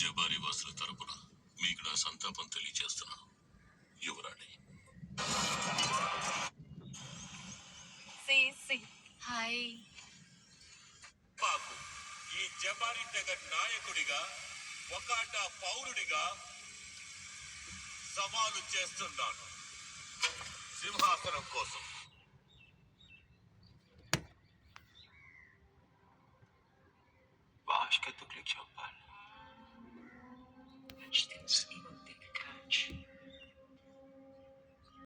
జబారి వాసుల తరపున మీకు నా సంతాపం తెలియజేస్తున్నా యువరాణి హాయ్ ఈ జబారి నగర్ నాయకుడిగా ఒకాటా పౌరుడిగా సవాలు చేస్తున్నాను సింహాసనం కోసం. Hiç değilsin. much.